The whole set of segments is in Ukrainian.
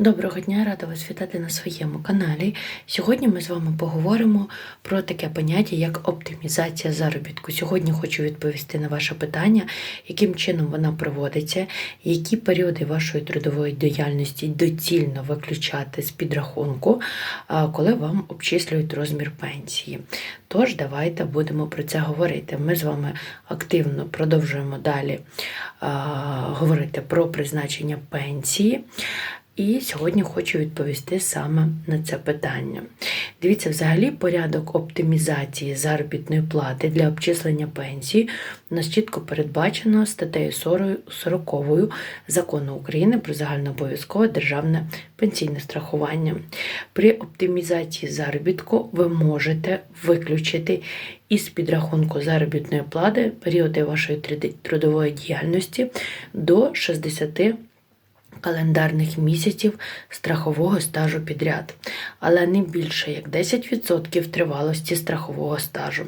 Доброго дня, рада вас вітати на своєму каналі. Сьогодні ми з вами поговоримо про таке поняття, як оптимізація заробітку. Сьогодні хочу відповісти на ваше питання, яким чином вона проводиться, які періоди вашої трудової діяльності доцільно виключати з підрахунку, коли вам обчислюють розмір пенсії. Тож, давайте будемо про це говорити. Ми з вами активно продовжуємо далі говорити про призначення пенсії. І сьогодні хочу відповісти саме на це питання. Дивіться, взагалі порядок оптимізації заробітної плати для обчислення пенсії у нас чітко передбачено статтею 40 закону України про загальнообов'язкове державне пенсійне страхування. При оптимізації заробітку ви можете виключити із підрахунку заробітної плати періоди вашої трудової діяльності до 60 календарних місяців страхового стажу підряд, але не більше як 10% тривалості страхового стажу.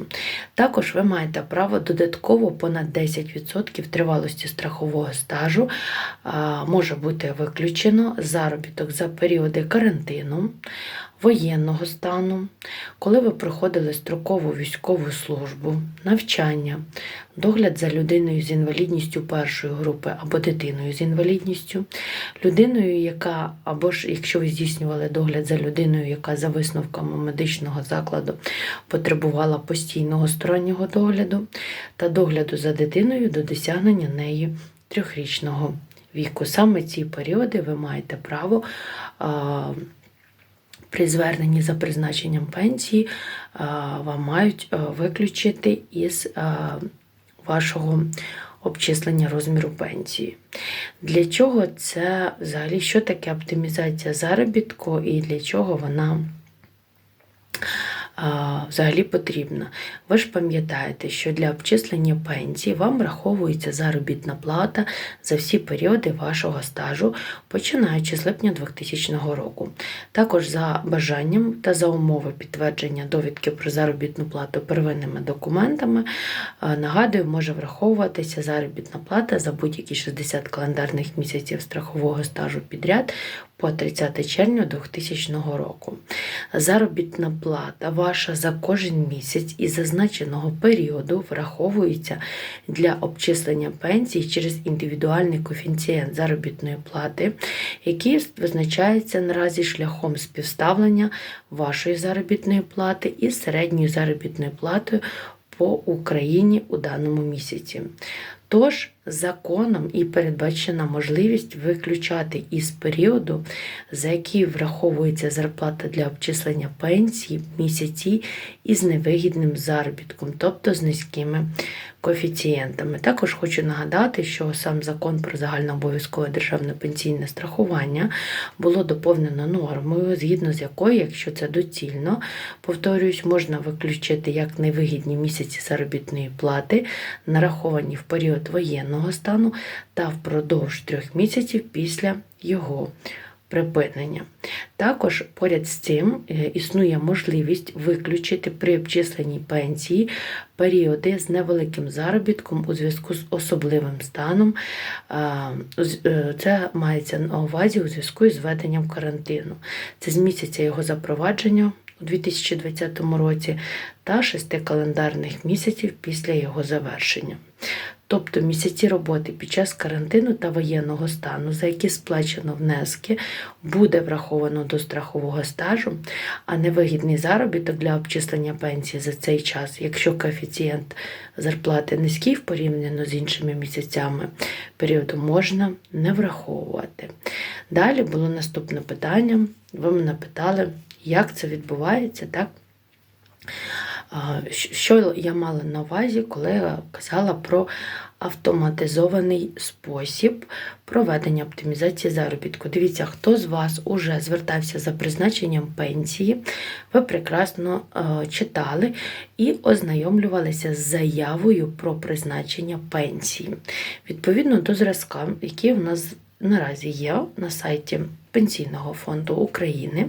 Також ви маєте право додатково понад 10% тривалості страхового стажу може бути виключено заробіток за періоди карантину. Воєнного стану, коли ви проходили строкову військову службу, навчання, догляд за людиною з інвалідністю першої групи або дитиною з інвалідністю, людиною, яка, або ж якщо ви здійснювали догляд за людиною, яка за висновками медичного закладу потребувала постійного стороннього догляду, та догляду за дитиною до досягнення неї трьохрічного віку. Саме ці періоди ви маєте право. При зверненні за призначенням пенсії вам мають виключити із вашого обчислення розміру пенсії. Для чого це взагалі що таке оптимізація заробітку і для чого вона взагалі потрібна. Ви ж пам'ятаєте, що для обчислення пенсії вам враховується заробітна плата за всі періоди вашого стажу, починаючи з липня 2000 року. Також за бажанням та за умови підтвердження довідки про заробітну плату первинними документами, нагадую, може враховуватися заробітна плата за будь-які 60 календарних місяців страхового стажу підряд по 30 червня 2000 року. Заробітна плата ваша за кожен місяць із зазначеного періоду враховується для обчислення пенсії через індивідуальний коефіцієнт заробітної плати, який визначається наразі шляхом співставлення вашої заробітної плати із середньою заробітною платою по Україні у даному місяці. Тож, законом і передбачена можливість виключати із періоду, за який враховується зарплата для обчислення пенсії місяці із невигідним заробітком, тобто з низькими коефіцієнтами. Також хочу нагадати, що сам закон про загальнообов'язкове державне пенсійне страхування було доповнено нормою, згідно з якою, якщо це доцільно, повторюсь, можна виключити як невигідні місяці заробітної плати, нараховані в період воєнного стану та впродовж трьох місяців після його припинення. Також поряд з цим е, існує можливість виключити при обчисленні пенсії періоди з невеликим заробітком у зв'язку з особливим станом. Е, це мається на увазі у зв'язку із введенням карантину. Це з місяця його запровадження. У 2020 році та шести календарних місяців після його завершення тобто місяці роботи під час карантину та воєнного стану, за які сплачено внески, буде враховано до страхового стажу, а невигідний заробіток для обчислення пенсії за цей час, якщо коефіцієнт зарплати низький порівняно з іншими місяцями періоду можна не враховувати. Далі було наступне питання. Ви мене питали, як це відбувається, так? Що я мала на увазі, коли я казала про автоматизований спосіб проведення оптимізації заробітку. Дивіться, хто з вас уже звертався за призначенням пенсії, ви прекрасно е, читали і ознайомлювалися з заявою про призначення пенсії. Відповідно до зразка, який у нас наразі є на сайті Пенсійного фонду України,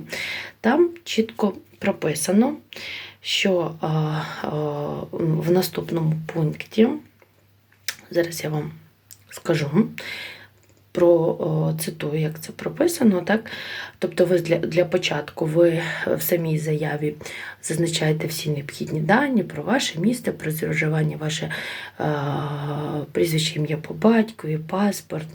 там чітко прописано що в наступному пункті, зараз я вам скажу, процитую, як це прописано, так? Тобто, ви для, для початку ви в самій заяві зазначаєте всі необхідні дані про ваше місце, про проживання, ваше е, прізвище ім'я по батькові, паспорт,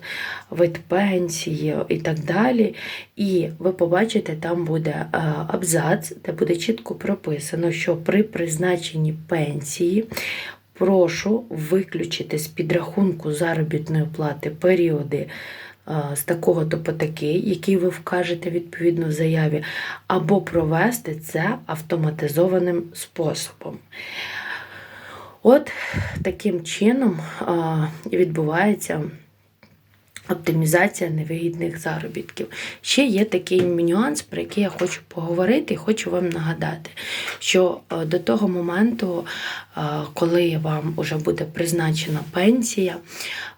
вид пенсії і так далі. І ви побачите, там буде абзац, де буде чітко прописано, що при призначенні пенсії прошу виключити з підрахунку заробітної плати періоди е, з такого-то по такий, який ви вкажете відповідно в заяві, або провести це автоматизованим способом. От таким чином е, відбувається. Оптимізація невигідних заробітків. Ще є такий нюанс, про який я хочу поговорити і хочу вам нагадати, що е, до того моменту, е, коли вам вже буде призначена пенсія,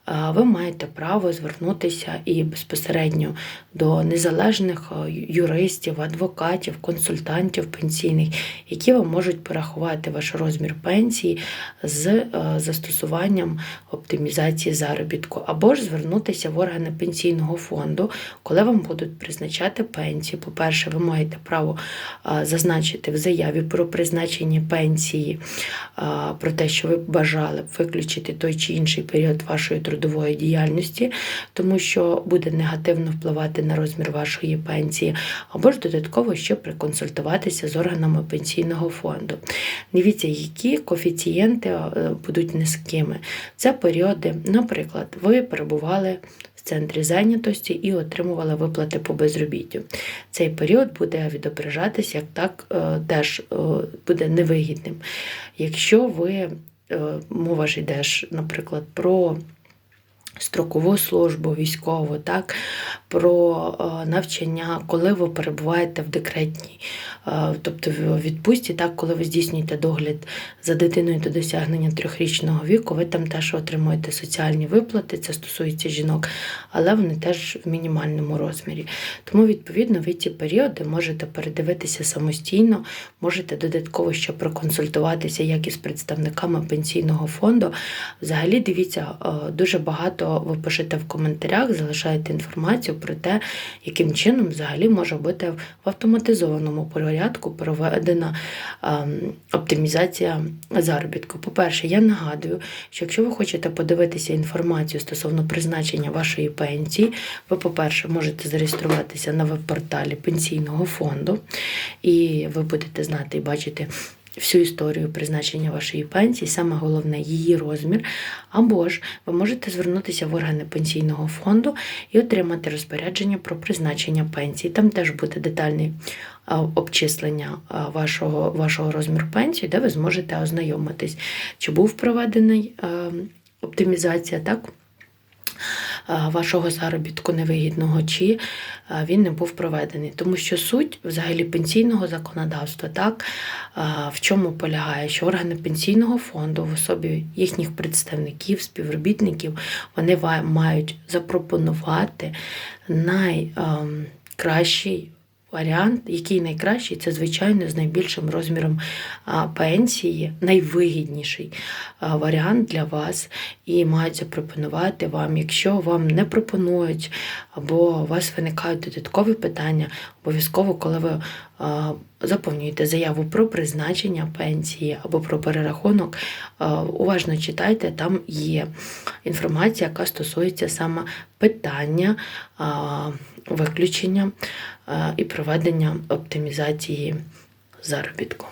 е, ви маєте право звернутися і безпосередньо до незалежних юристів, адвокатів, консультантів пенсійних, які вам можуть порахувати ваш розмір пенсії з застосуванням оптимізації заробітку, або ж звернутися в органи пенсійного фонду, коли вам будуть призначати пенсію. По-перше, ви маєте право зазначити в заяві про призначення пенсії, про те, що ви бажали виключити той чи інший період вашої трудової діяльності, тому що буде негативно впливати на розмір вашої пенсії, або ж додатково ще приконсультуватися з органами пенсійного фонду. Дивіться, які коефіцієнти будуть низькими. Це періоди, наприклад, ви перебували центрі зайнятості і отримувала виплати по безробіттю. Цей період буде відображатися як так е, теж е, буде невигідним. Якщо ви е, мова ж йде, наприклад, про строкову службу, військову, так, про навчання, коли ви перебуваєте в декретній тобто в відпустці, так, коли ви здійснюєте догляд за дитиною до досягнення трьохрічного віку, ви там теж отримуєте соціальні виплати, це стосується жінок, але вони теж в мінімальному розмірі. Тому, відповідно, ви ці періоди можете передивитися самостійно, можете додатково ще проконсультуватися як із представниками пенсійного фонду. Взагалі, дивіться, дуже багато ви пишете в коментарях, залишаєте інформацію про те, яким чином взагалі може бути в автоматизованому порядку проведена ем, оптимізація заробітку. По-перше, я нагадую, що якщо ви хочете подивитися інформацію стосовно призначення вашої пенсії, ви, по-перше, можете зареєструватися на веб-порталі пенсійного фонду, і ви будете знати і бачити всю історію призначення вашої пенсії, саме головне її розмір. Або ж ви можете звернутися в органи пенсійного фонду і отримати розпорядження про призначення пенсії. Там теж буде детальне обчислення вашого вашого розміру пенсії, де ви зможете ознайомитись, чи був проведений оптимізація, так? Вашого заробітку невигідного, чи він не був проведений. Тому що суть взагалі пенсійного законодавства, так, в чому полягає, що органи пенсійного фонду в особі їхніх представників, співробітників, вони мають запропонувати найкращий Варіант, який найкращий, це, звичайно, з найбільшим розміром пенсії, найвигідніший варіант для вас і мають запропонувати вам. Якщо вам не пропонують, або у вас виникають додаткові питання, обов'язково, коли ви заповнюєте заяву про призначення пенсії або про перерахунок, уважно читайте, там є інформація, яка стосується саме питання виключення і проведення оптимізації заробітку.